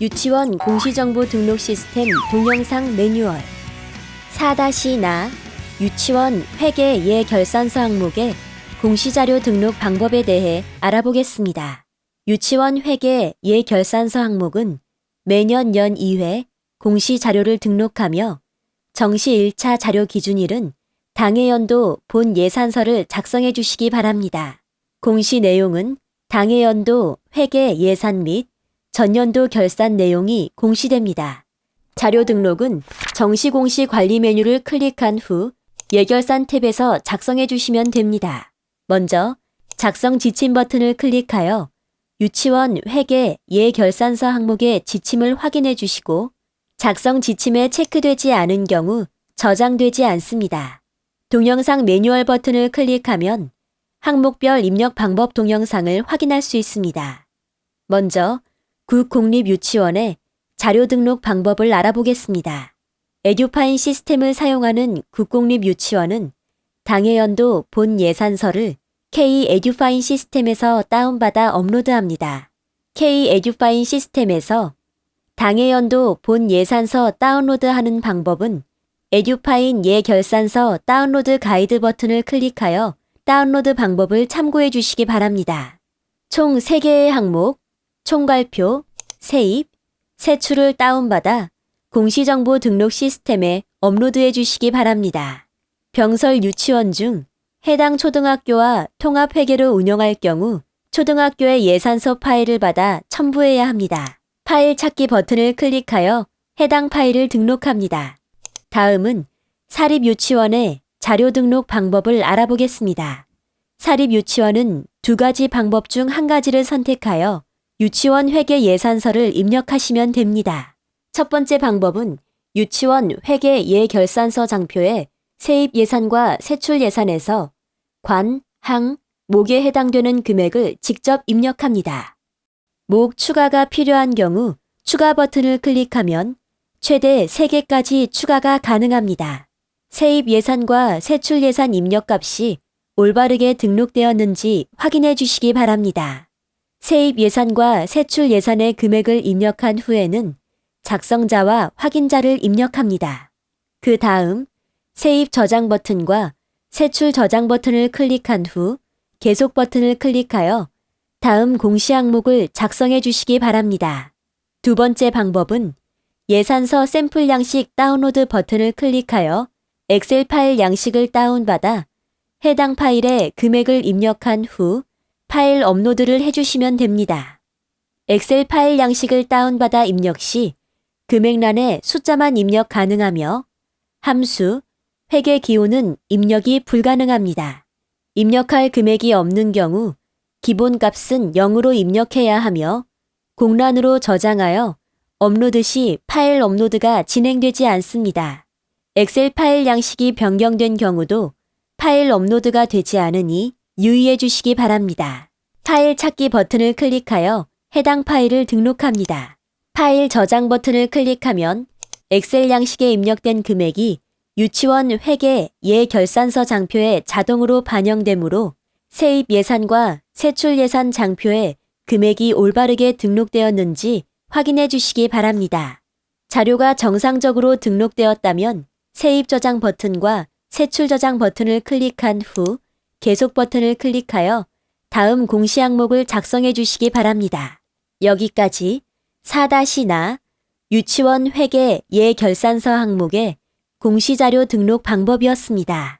유치원 공시정보 등록 시스템 동영상 매뉴얼 4-나 유치원 회계 예결산서 항목의 공시자료 등록 방법에 대해 알아보겠습니다. 유치원 회계 예결산서 항목은 매년 연 2회 공시자료를 등록하며 정시 1차 자료 기준일은 당해 연도 본 예산서를 작성해 주시기 바랍니다. 공시 내용은 당해 연도 회계 예산 및 전년도 결산 내용이 공시됩니다. 자료 등록은 정시 공시 관리 메뉴를 클릭한 후 예결산 탭에서 작성해 주시면 됩니다. 먼저 작성 지침 버튼을 클릭하여 유치원 회계 예결산서 항목의 지침을 확인해 주시고 작성 지침에 체크되지 않은 경우 저장되지 않습니다. 동영상 매뉴얼 버튼을 클릭하면 항목별 입력 방법 동영상을 확인할 수 있습니다. 먼저 국공립유치원의 자료 등록 방법을 알아보겠습니다. 에듀파인 시스템을 사용하는 국공립유치원은 당해 연도 본 예산서를 K 에듀파인 시스템에서 다운받아 업로드합니다. K 에듀파인 시스템에서 당해 연도 본 예산서 다운로드하는 방법은 에듀파인 예결산서 다운로드 가이드 버튼을 클릭하여 다운로드 방법을 참고해 주시기 바랍니다. 총 3개의 항목, 총괄표, 세입, 세출을 다운받아 공시정보 등록 시스템에 업로드해 주시기 바랍니다. 병설 유치원 중 해당 초등학교와 통합회계로 운영할 경우 초등학교의 예산서 파일을 받아 첨부해야 합니다. 파일 찾기 버튼을 클릭하여 해당 파일을 등록합니다. 다음은 사립유치원의 자료 등록 방법을 알아보겠습니다. 사립유치원은 두 가지 방법 중 한 가지를 선택하여 유치원 회계 예산서를 입력하시면 됩니다. 첫 번째 방법은 유치원 회계 예결산서 장표에 세입 예산과 세출 예산에서 관, 항, 목에 해당되는 금액을 직접 입력합니다. 목 추가가 필요한 경우 추가 버튼을 클릭하면 최대 3개까지 추가가 가능합니다. 세입 예산과 세출 예산 입력 값이 올바르게 등록되었는지 확인해 주시기 바랍니다. 세입 예산과 세출 예산의 금액을 입력한 후에는 작성자와 확인자를 입력합니다. 그 다음 세입 저장 버튼과 세출 저장 버튼을 클릭한 후 계속 버튼을 클릭하여 다음 공시 항목을 작성해 주시기 바랍니다. 두 번째 방법은 예산서 샘플 양식 다운로드 버튼을 클릭하여 엑셀 파일 양식을 다운받아 해당 파일에 금액을 입력한 후 파일 업로드를 해주시면 됩니다. 엑셀 파일 양식을 다운받아 입력 시 금액란에 숫자만 입력 가능하며 함수, 회계 기호는 입력이 불가능합니다. 입력할 금액이 없는 경우 기본 값은 0으로 입력해야 하며 공란으로 저장하여 업로드 시 파일 업로드가 진행되지 않습니다. 엑셀 파일 양식이 변경된 경우도 파일 업로드가 되지 않으니 유의해 주시기 바랍니다. 파일 찾기 버튼을 클릭하여 해당 파일을 등록합니다. 파일 저장 버튼을 클릭하면 엑셀 양식에 입력된 금액이 유치원 회계 예결산서 장표에 자동으로 반영되므로 세입 예산과 세출 예산 장표에 금액이 올바르게 등록되었는지 확인해 주시기 바랍니다. 자료가 정상적으로 등록되었다면 세입 저장 버튼과 세출 저장 버튼을 클릭한 후 계속 버튼을 클릭하여 다음 공시 항목을 작성해 주시기 바랍니다. 여기까지 4-나 유치원 회계 예결산서 항목의 공시자료 등록 방법이었습니다.